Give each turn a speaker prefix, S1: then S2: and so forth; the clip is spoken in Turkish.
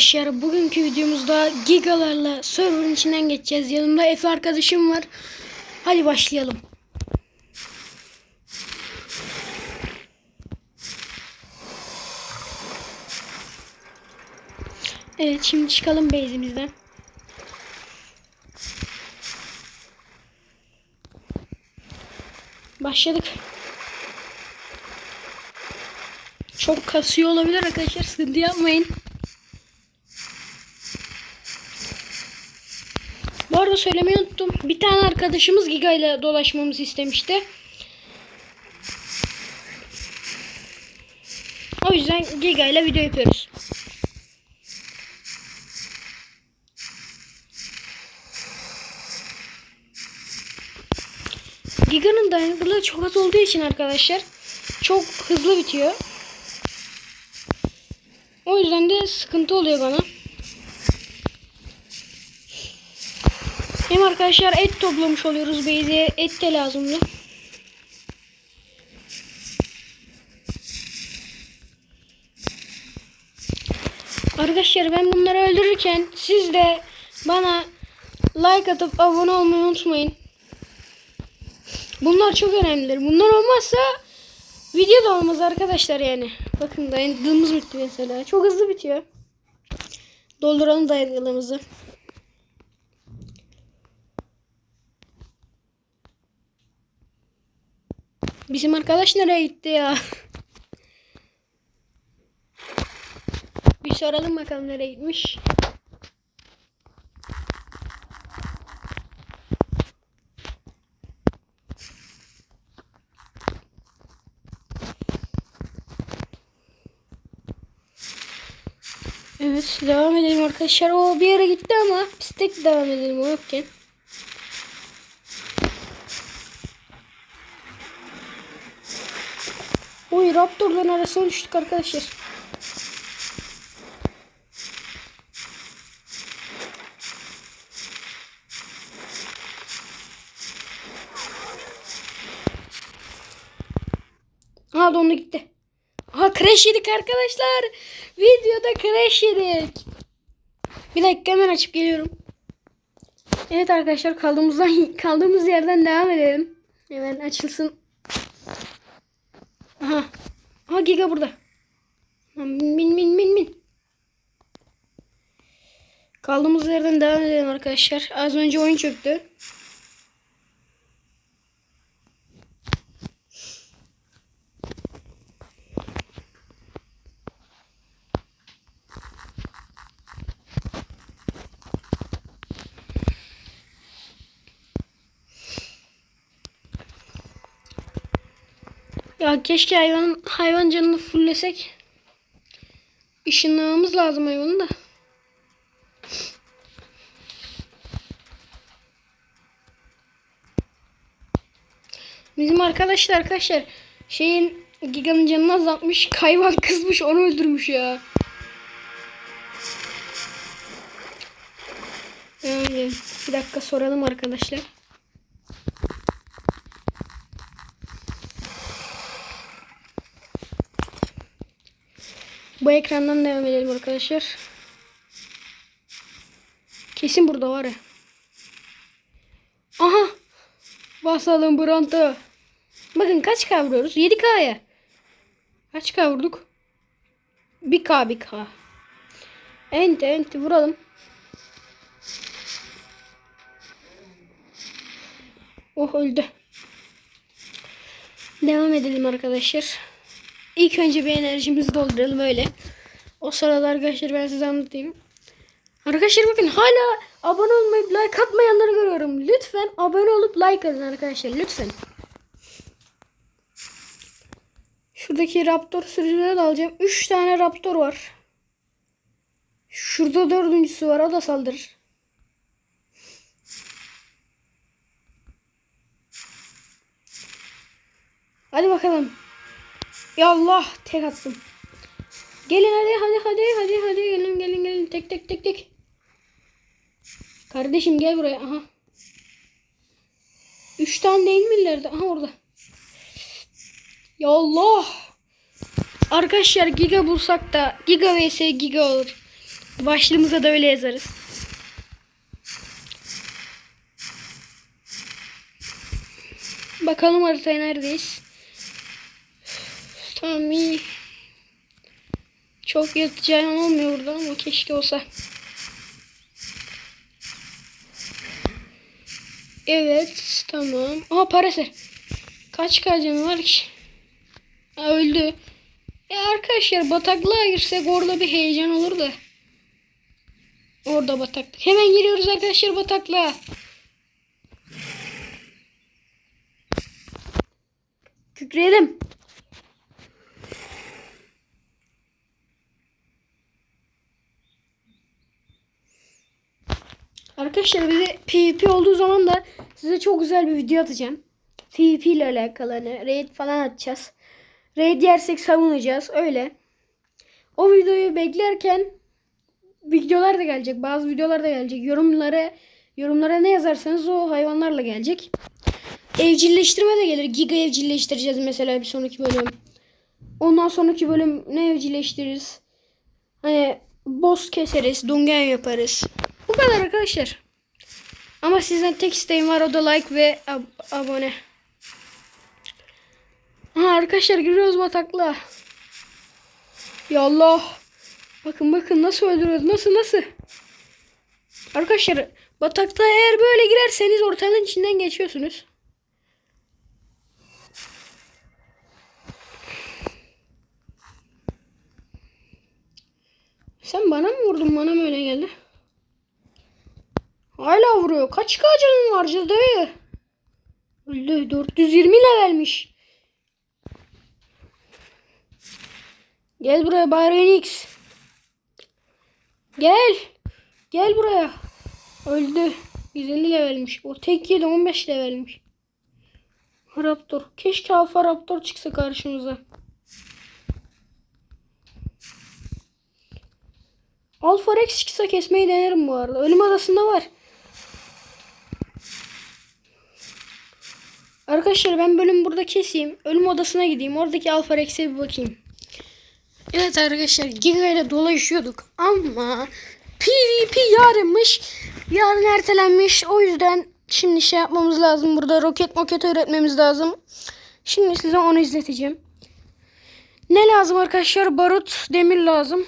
S1: arkadaşlar bugünkü videomuzda gigalarla serverın içinden geçeceğiz. Yanımda Efe arkadaşım var. Hadi başlayalım. Evet şimdi çıkalım base'imizden. Başladık. Çok kasıyor olabilir arkadaşlar. Sıkıntı yapmayın. Bu arada söylemeyi unuttum. Bir tane arkadaşımız Giga ile dolaşmamızı istemişti. O yüzden Giga ile video yapıyoruz. Giga'nın dayanıklılığı çok az olduğu için arkadaşlar çok hızlı bitiyor. O yüzden de sıkıntı oluyor bana. Hem arkadaşlar et toplamış oluyoruz. Base'e et de lazımdı. Arkadaşlar ben bunları öldürürken siz de bana like atıp abone olmayı unutmayın. Bunlar çok önemlidir. Bunlar olmazsa video da olmaz arkadaşlar yani. Bakın dayanıklılığımız bitti mesela. Çok hızlı bitiyor. Dolduralım dayanıklılığımızı. Bizim arkadaş nereye gitti ya? Bir soralım bakalım nereye gitmiş. Evet devam edelim arkadaşlar. O bir yere gitti ama biz tek devam edelim o yokken. Oy Raptor'ların arasına düştük arkadaşlar. Aha dondu gitti. Aha crash yedik arkadaşlar. Videoda crash yedik. Bir dakika hemen açıp geliyorum. Evet arkadaşlar kaldığımızdan kaldığımız yerden devam edelim. Hemen açılsın. Aha. Aha Giga burada. Min min min min. Kaldığımız yerden devam edelim arkadaşlar. Az önce oyun çöktü. Ya keşke hayvan hayvan canını fullesek. Işınlamamız lazım hayvanı da. Bizim arkadaşlar arkadaşlar şeyin Giga'nın canını azaltmış. Hayvan kızmış onu öldürmüş ya. Yani bir dakika soralım arkadaşlar. Bu ekrandan devam edelim arkadaşlar. Kesin burada var ya. Aha. Basalım Bronto. Bakın kaç kavuruyoruz? 7K'ya. Kaç kavurduk? 1K 1K. Enti enti vuralım. Oh öldü. Devam edelim arkadaşlar. İlk önce bir enerjimizi dolduralım öyle. O sırada arkadaşlar ben size anlatayım. Arkadaşlar bakın hala abone olmayıp like atmayanları görüyorum. Lütfen abone olup like atın arkadaşlar lütfen. Şuradaki raptor sürücüleri de alacağım. 3 tane raptor var. Şurada dördüncüsü var o da saldırır. Hadi bakalım. Ya Allah tek attım. Gelin hadi hadi hadi hadi hadi gelin gelin gelin tek tek tek tek. Kardeşim gel buraya aha. Üç tane değil mi ileride? Aha orada. Ya Allah. Arkadaşlar giga bulsak da giga vs giga olur. Başlığımıza da öyle yazarız. Bakalım haritaya neredeyiz. İyi. Çok yatacağım olmuyor burada ama keşke olsa. Evet tamam. Aha parası. Kaç kacanı var ki? Ha, öldü. Ya arkadaşlar bataklığa girsek orada bir heyecan olur da. Orada bataklık. Hemen giriyoruz arkadaşlar bataklığa. Kükreyelim. Arkadaşlar bir de PvP olduğu zaman da size çok güzel bir video atacağım. PvP ile alakalı hani raid falan atacağız. Raid yersek savunacağız öyle. O videoyu beklerken videolar da gelecek. Bazı videolar da gelecek. Yorumlara yorumlara ne yazarsanız o hayvanlarla gelecek. Evcilleştirme de gelir. Giga evcilleştireceğiz mesela bir sonraki bölüm. Ondan sonraki bölüm ne evcilleştiririz? Hani boss keseriz, dungen yaparız. Bu kadar arkadaşlar. Ama sizden tek isteğim var o da like ve ab- abone. Aha arkadaşlar giriyoruz bataklığa. Ya Allah. Bakın bakın nasıl öldürüyoruz. Nasıl nasıl? Arkadaşlar bataklığa eğer böyle girerseniz ortalığın içinden geçiyorsunuz. Sen bana mı vurdun? Bana mı öyle geldi? Vuruyor. Kaç K canın var cadı? Öldü. 420 levelmiş. Gel buraya Bayronix. Gel. Gel buraya. Öldü. 150 levelmiş. O tek yedi 15 levelmiş. Raptor. Keşke Alfa Raptor çıksa karşımıza. Alfa Rex çıksa kesmeyi denerim bu arada. Ölüm adasında var. Arkadaşlar ben bölüm burada keseyim. Ölüm odasına gideyim. Oradaki Alfa Rex'e bir bakayım. Evet arkadaşlar Giga ile dolaşıyorduk ama PvP yarınmış. Yarın ertelenmiş. O yüzden şimdi şey yapmamız lazım. Burada roket moket öğretmemiz lazım. Şimdi size onu izleteceğim. Ne lazım arkadaşlar? Barut, demir lazım.